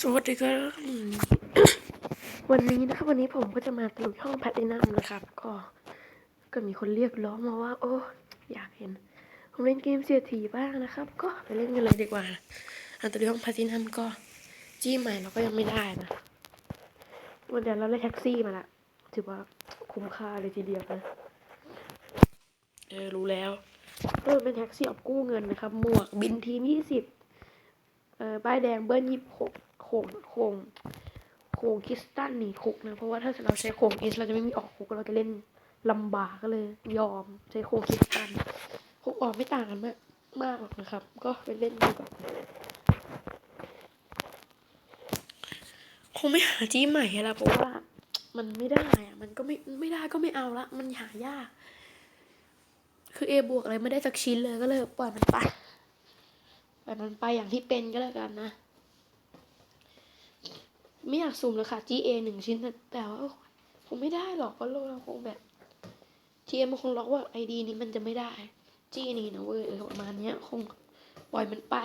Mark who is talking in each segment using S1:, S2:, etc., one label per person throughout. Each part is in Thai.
S1: สวัสดีครับวันนี้นะครับวันนี้ผมก็จะมาตลุยห้องแพทในน้ำนะครับ ก็ก็มีคนเรียกร้องมาว่า โอ้ อยากเห็น ผมเล่นเกมเสียทีบ้างนะครับ ก็ไปเล่นกันเลยดีกว่าอันตลุยห้องแพทในน้ำก็จี้ใหม่เราก็ยังไม่ได้นะวันเดียวเราได้แท็กซี่มาละถือว่าคุ้มค่าเลยทีเดียวนะเออรู้แล้วเออเป็นแท็กซี่ออกกู้เงินนะครับหมวกบินทีมยี่สิบเออป้ายแดงเบิ้ลยี่หกโค้ งโค้งโค้งคริสตันหนีคุกนะ เพราะว่าถ้าเราใช้โค้งเอสเราจะไม่มีออกคุกเราจะเล่นลำบากก็เลย ยอมใช้โค้งคริสตันคุกออกไม่ต่างกันมากมากหรอกนะครับ ก็ไปเล่นดูก่อนคงไม่หาที่ใหม่ละเพราะว่ามันไม่ได้อะมันก็ไม่ไม่ได้ก็ไม่เอาละ มันหายาก คือเอบวกอะไรไม่ได้สักชิ้นเลยก็เลยปล่อยมันไปปล่อยมันไปอย่างที่เป็นก็แล้วกันนะ ไม่อยากสุ่มเลยค่ะ GA หนึ่งชิ้น แต่ว่าคงไม่ได้หรอกเพราะเราคงแบบ GM มันคงล็อกว่า ID นี้มันจะไม่ได้ G นี่นะเว้ยประมาณเนี้ยคงปล่อยมันไป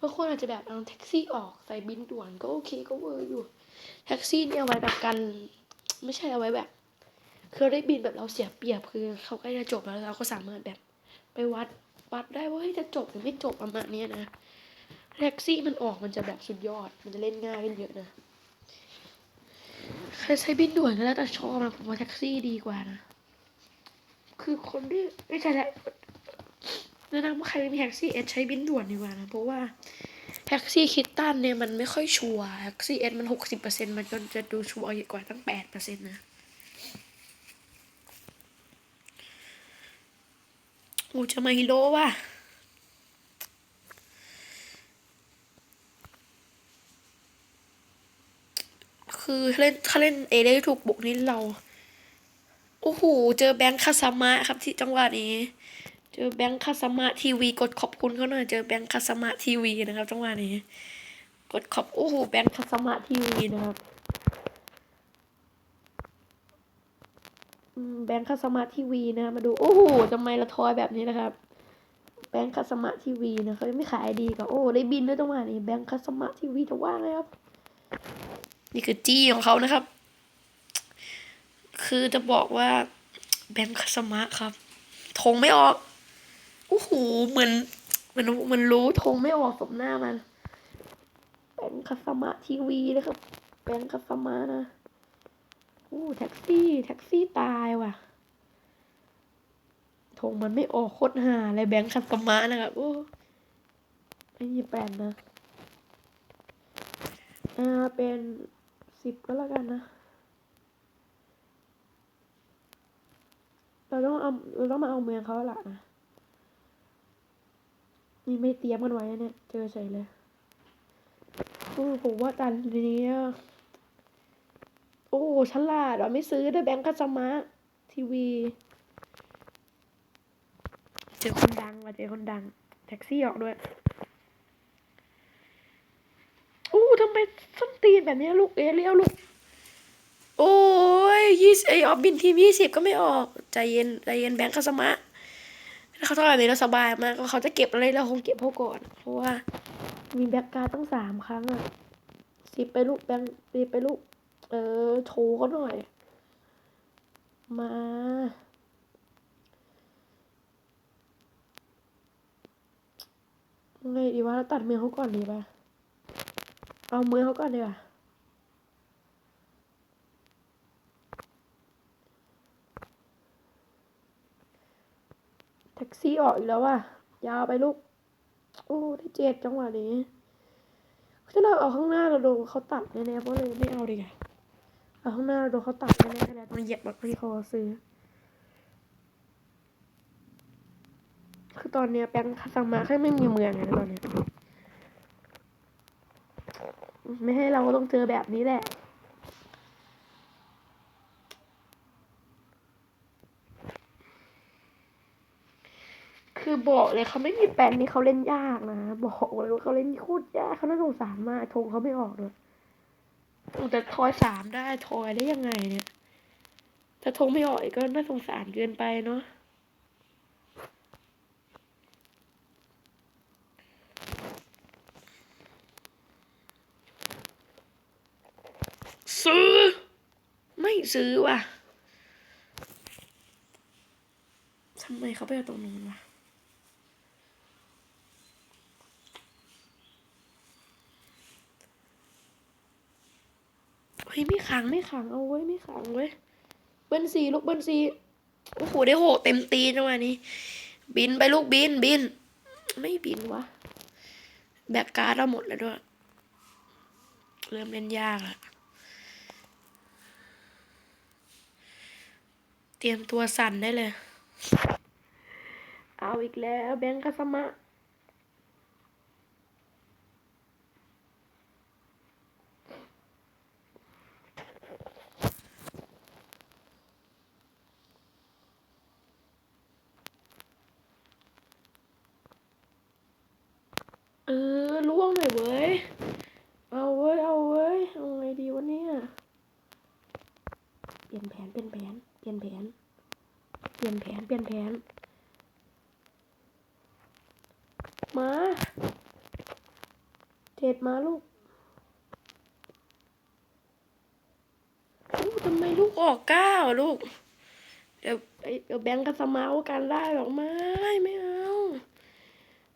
S1: บางคนอาจจะแบบเอาแท็กซี่ออกใส่บินด่วนก็โอเคก็เวอร์อยู่ แท็กซี่เนี่ยเอาไว้แบบกัน ไม่ใช่เอาไว้แบบคือได้บินแบบเราเสียเปรียบคือเขาใกล้จะจบแล้วเราก็สามารถแบบไปวัดวัดได้ว่าเฮ้ยจะจบหรือไม่จบประมาณนี้นะ แท็กซี่มันออกมันจะแบบสุดยอด มันจะเล่นง่ายขึ้นเยอะนะใครใช้บินด่วนก็แล้วแต่ชอบนะผมว่าแท็กซี่ดีกว่านะ คือคนที่ไม่ใช่แหละแนะนำว่าใครมีแท็กซี่เอสใช้บินด่วนดีกว่านะ เพราะว่าแท็กซี่คิดตันเนี่ยมันไม่ค่อยชัวร์แท็กซี่เอสมันหกสิบเปอร์เซ็นต์มันก็จะดูชัวร์กว่าตั้งแปดเปอร์เซ็นต์นะกูจะมาฮิโร่ว่ะ คือเล่นถ้าเล่นเอได้ถูกบุกนี้เรา โอ้โห เจอแบงค์คาสมะครับที่จังหวะนี้ เจอแบงค์คาสมะทีวีกดขอบคุณเขาหน่อยเจอแบงค์คาสมะทีวีนะครับจังหวะนี้ กดขอบโอ้โหแบงค์คาสมะทีวีนะครับแบงค์คาสมาทีวีนะ มาดู โอ้โหทำไมละทอยแบบนี้นะครับ แบงค์คาสมาทีวีนะเขาไม่ขายดีกับโอ้ได้บินด้วยจังหวะนี้แบงค์คาสมาทีวีจะว่างครับ นี่คือจี้ของเขานะครับ คือจะบอกว่าแบงค์คาสมาครับธงไม่ออกโอ้โหเหมือนเหมือนมันรู้ธงไม่ออกสมหน้ามันแบงค์คาสมาทีวีนะครับแบงค์คาสมานะโอ้แท็กซี่แท็กซี่ตายว่ะธงมันไม่ออกโคตรหาเลยแบงค์คัสมานะครับโอ้ไม่มีแปลนนะอ่าเป็น สิบก็แล้วกันนะ เราต้องเอาเราต้องมาเอาเมืองเขาละนะนี่ไม่เตรียมกันไว้เนี่ย เจอเฉยเลยโอ้ผมว่าตันนี้โอ้ฉลาดอะไม่ซื้อได้วยแบงก์กัสมาทีวี เจอคนดังว่ะเจอคนดัง แท็กซี่ออกด้วยโอ้ทำไมส้น ตีนแบบนี้ลูกเอเลี้ยวลูก โอ้ยยี่สิบไอออกบินทีมยี่สิบก็ไม่ออก ใจเย็นใจเย็นแบงก์กัสมาถ้าเขาท่าไหร่นี้เราสบายมากเขาจะเก็บอะไรเราคงเก็บเขาก่อน เพราะว่า มีแบ็กการ์ตั้งสามครั้งอะสิบไปลูกแบงค์สิบไปลูก เออโชว์เขาหน่อย มาไงดีวะเราตัดมือเขาก่อนดีป่ะ เอามือเขาก่อนดีกว่าแท็กซี่ออกอีกแล้วว่ะ ยาวไปลูก โอ้ได้เจ็ดจังหวะนี้ถ้าเราเอาข้างหน้าเราโดนเขาตัดแน่ๆเพราะเลยไม่เอาดีกว่าเอาข้างหน้าเราโดนเขาตัดแน่ๆแล้วต้องเหยียบแบบที่เขาซื้อ คือตอนเนี้ยแบงค์คาซังมาแค่ไม่มีเมืองไงตอนเนี้ย ไม่ให้เราก็ต้องเจอแบบนี้แหละ คือบอกเลยเขาไม่มีแปนนี่เขาเล่นยากนะ บอกเลยว่าเขาเล่นโคตรยากเขาน่าสงสารมากธงเขาไม่ออกเลยแต่ทอยสามได้ทอยได้ยังไงเนี่ยถ้าธงไม่ออกก็น่าสงสารเกินไปเนาะ ซื้อ ไม่ ซื้อว่ะทำไมเขาไปเอาตรงนู้นวะเฮ้ยไม่ขังไม่ขังเอาไว้ไม่ขังเว้ยเบิ้ลซีลูกเบิ้ลซีโอ้โหได้หกเต็มตีจังหวะนี้ บินไปลูกบินบิน ไม่บินวะแบกการ์ดเราหมดแล้วด้วย เริ่มเล่นยากละ ตรียมตัวสั่นได้เลย เอาอีกแล้วแบงค์คัสมะเออล่วงหน่อยเว้ย เอาเว้ย เอาเว้ย เอาไงดีวะเนี่ย เปลี่ยนแผน เปลี่ยนแผน ยนแผน เปลี่ยนแผน เปลี่ยนแผน มา เจ็ดมาลูกทำไมลูกออกเก้าลูก เดี๋ยวไอเดี๋ยวแบงค์กับสมาร์กันได้หรอกไม่ไม่เอา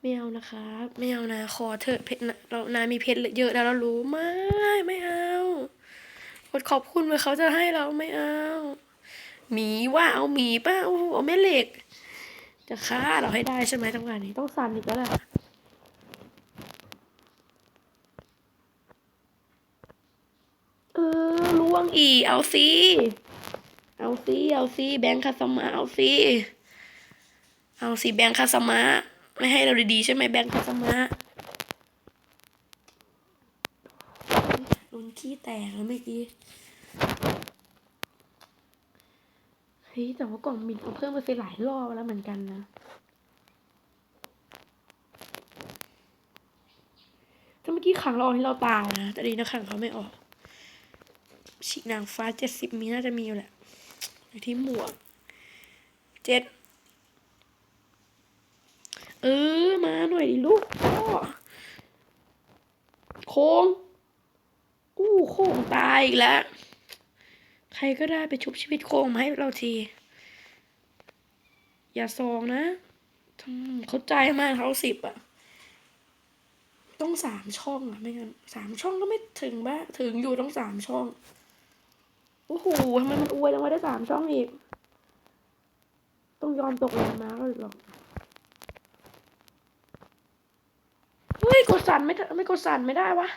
S1: ไม่เอานะครับไม่เอานะขอเถอะเพชรเรานายมีเพชรเยอะแล้วเรารู้ไม่ไม่เอาขอบคุณเมื่อเขาจะให้เราไม่เอา หมีว่าเอาหมีป้าโอ้โหเอาแม่เหล็ก จะฆ่าเราให้ได้ใช่ไหมทำงานนี้ต้องสั่นอีกแล้วแหละเออล่วงอีกเอาสิเอาสิเอาสิแบงค์คาสมาเอาสิเอาสิแบงค์คาสมาไม่ให้เราดีๆใช่ไหมแบงค์คาสมาโดนขี้แตกแล้วเมื่อกี้เฮ้ยแต่ว่ากล่องบินเขาเพิ่มมาไปหลายรอบแล้วเหมือนกันนะถ้าเมื่อกี้ขังเราออกให้เราตายนะ แต่ดีนะขังเขาไม่ออก ฉีกนางฟ้าเจ็ดสิบมีน่าจะมีอยู่แหละอยู่ที่หมวกเจ็ดเออ มาหน่อยดิลูกพ่อโค้งอู้โค้งตายอีกแล้ว ใครก็ได้ไปชุบชีวิตโค้งมาให้เราที อย่าซองนะเขาใจมากเขาสิบอะต้องสามช่องอะไม่งั้นสามช่องก็ไม่ถึงบ้าถึงอยู่ต้องสามช่อง โอ้โหทำไมมันอวยจังวะได้สามช่องอีก ต้องยอมตกลงมาก็หรอกเฮ้ยกดสั่นไม่ได้ไม่กดสั่นไม่ได้วะ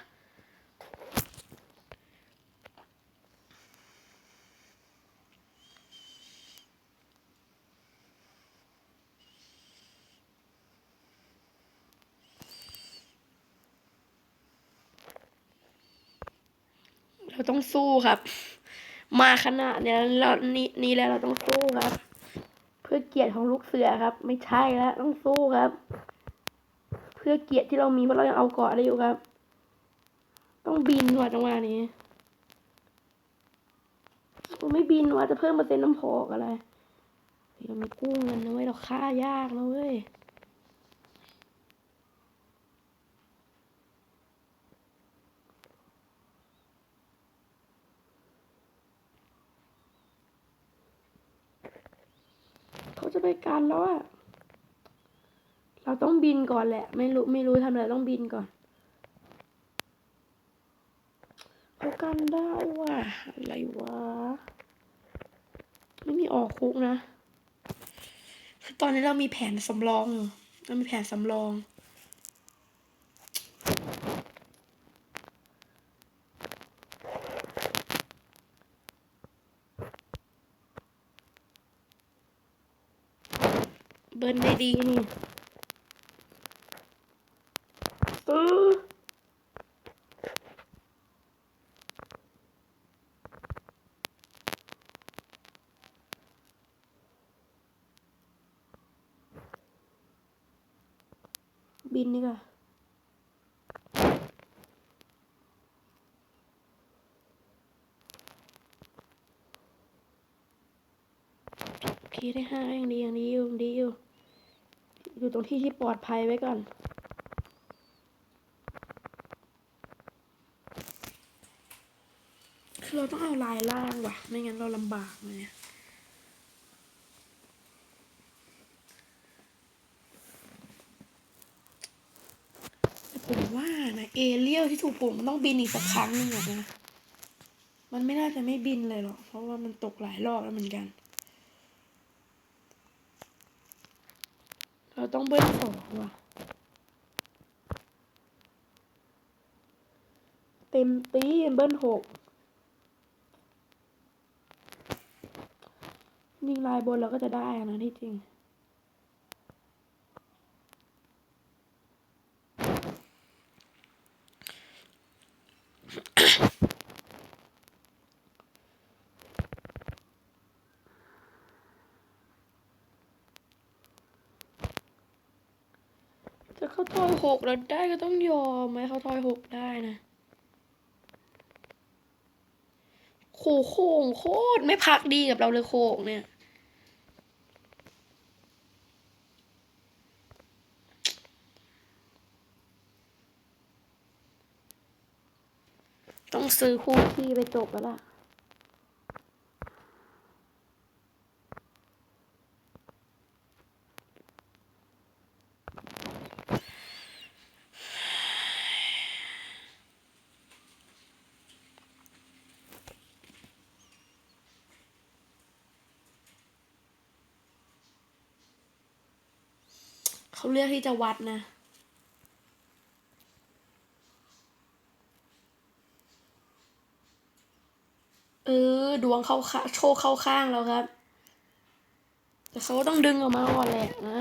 S1: เราต้องสู้ครับ มาขนาดเนี้ยเรานี่นี่แล้วเราต้องสู้ครับ เพื่อเกียรติของลูกเสือครับ ไม่ใช่แล้วต้องสู้ครับ เพื่อเกียรติที่เรามีเพราะเรายังเอาเกาะได้อยู่ครับ ต้องบินว่ะจังหวะนี้ผมไม่บินว่ะจะเพิ่มเปอร์เซ็นต์น้ำพอกอะไรเฮ้ยเรามีกู้เงินนะเว้ยเราฆ่ายากนะเว้ย จะไปกันแล้วอะเราต้องบินก่อนแหละ ไม่รู้ไม่รู้ทำอะไรต้องบินก่อนเขากันได้ว่ะอะไรวะ ไม่มีออกคุกนะ ตอนนี้เรามีแผนสำรอง เรามีแผนสำรอง เบิร์นได้ดีนี่เออบินดีกว่าโอเคได้ห้ายังดียังดีอยู่ยังดีอยู่ อยู่ตรงที่ที่ปลอดภัยไว้ก่อนคเราต้องเอาลายล่างว่ะ ไม่งั้นเราลำบากเลยแต่ผมว่านะเอเลียลที่ถูกผมมันต้องบินอีกสักครั้งหนึ่งอะนะ มันไม่น่าจะไม่บินเลยหรอก เพราะว่ามันตกหลายรอบแล้วเหมือนกัน เราต้องเบิ้ลสองว่ะ เต็มตีเบิ้ลหกยิงลายบนเราก็จะได้อะนะที่จริง เข้าทอยหกแล้วได้ก็ต้องยอมไหมเขาทอยหกได้นะโขโค้งโคตรไม่พักดีกับเราเลยโค้งเนี่ย ต้องซื้อคู่ขี้ไปจบแล้วล่ะ เขาเลือกที่จะวัดนะ เออ ดวงเข้าข้าโชคเข้าข้างแล้วครับ แต่เขาต้องดึงออกมาก่อนแหละนะ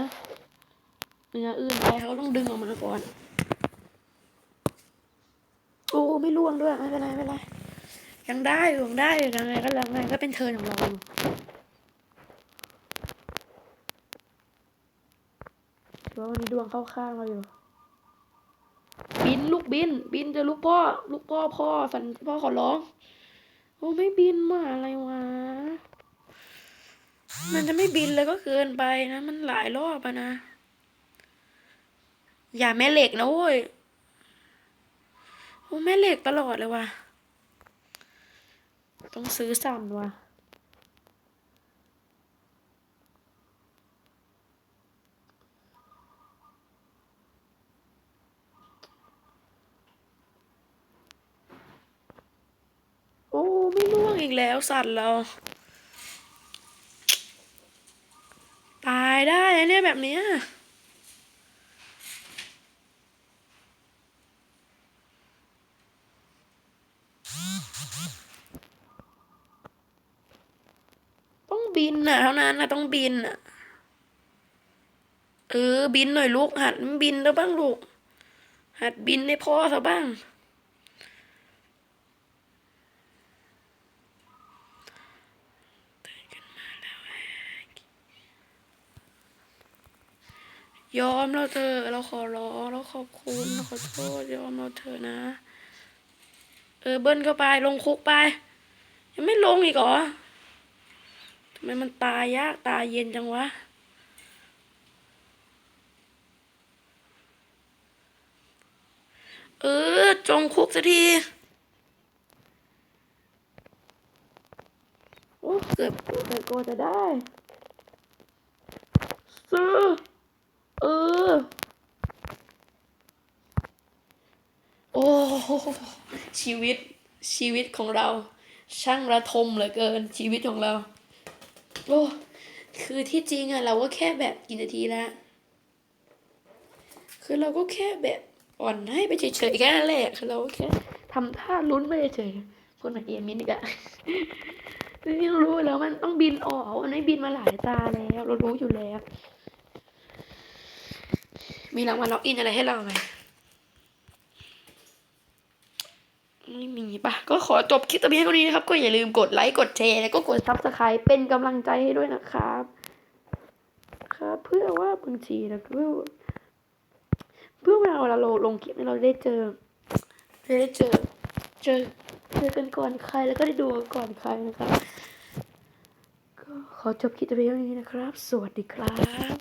S1: เนื้ออื่นไปเขาต้องดึงออกมาก่อนโอ้ไม่ล่วงด้วยไม่เป็นไรไม่เป็นไรยังได้อยู่ยังได้อยู่ยังไงก็ยังไงก็เป็นเทินของเราอยู่ถือ ว่าวันนี้ดวงเข้าข้างเราอยู่ บินลูกบิน บินจะลูกพ่อ ลูกพ่อพ่อสันพ่อขอร้อง โอ้ไม่บินมาอะไรวะ มันจะไม่บินเลยก็เกินไปนะ มันหลายรอบอะนะ อย่าแม่เหล็กนะโว้ย โอ้แม่เหล็กตลอดเลยว่ะ ต้องซื้อสั่นว่ะ โอ้ไม่ล่วงอีก แล้วสัตว์เรา ตายได้เนี่ยแบบนี้ต้องบินน่ะ เท่านั้นนะต้องบินน่ะเออบินหน่อยลูกหัดบินแล้วบ้างลูก หัดบินให้พ่อซะบ้าง ยอมเราเถอเราขอร้องเราขอบคุณเราขอโทษยอมเราเถอนะ เออเบิ้ลเข้าไปลงคุกไป ยังไม่ลงอีกเหรอทำไมมันตายยากตายเย็นจังวะเออ จงคุกสักทีโอ้เกือบเกือบโกจะได้ซื้อ เออ โอ้โหชีวิตชีวิตของเรา ช่างระทมเหลือเกิน ชีวิตของเรา โอ้คือที่จริงอะเราก็แค่แบบกี่นาทีล้วคือเราก็แค่แบบอ่อนให้ไปเฉยๆแค่นั้นแหละคือเราก็แค่ทำท่าลุ้นไปเฉยๆคนเหมือนเอียมินอีกอะนี่รู้แล้วมันต้องบินออกมันไม่บินมาหลายตาแล้ว เรารู้อยู่แล้ว มีรางวัลล็อกอินอะไรให้เราไหมไม่มีปะก็ขอจบคลิปตัวนี้เท่านี้นะครับ ก็อย่าลืมกดไลค์กดแชร์แล้วก็กดซับสไครป์เป็นกำลังใจให้ด้วยนะครับ ครับ เพื่อว่าบางทีนะเพื่อเพื่อเวลาเราลงคลิปเนี่ยเราได้เจอได้เจอ เจอเจอกันก่อนใครแล้วก็ได้ดูก่อนใครนะครับ ก็ขอจบคลิปตัวนี้เท่านี้นะครับ สวัสดีครับ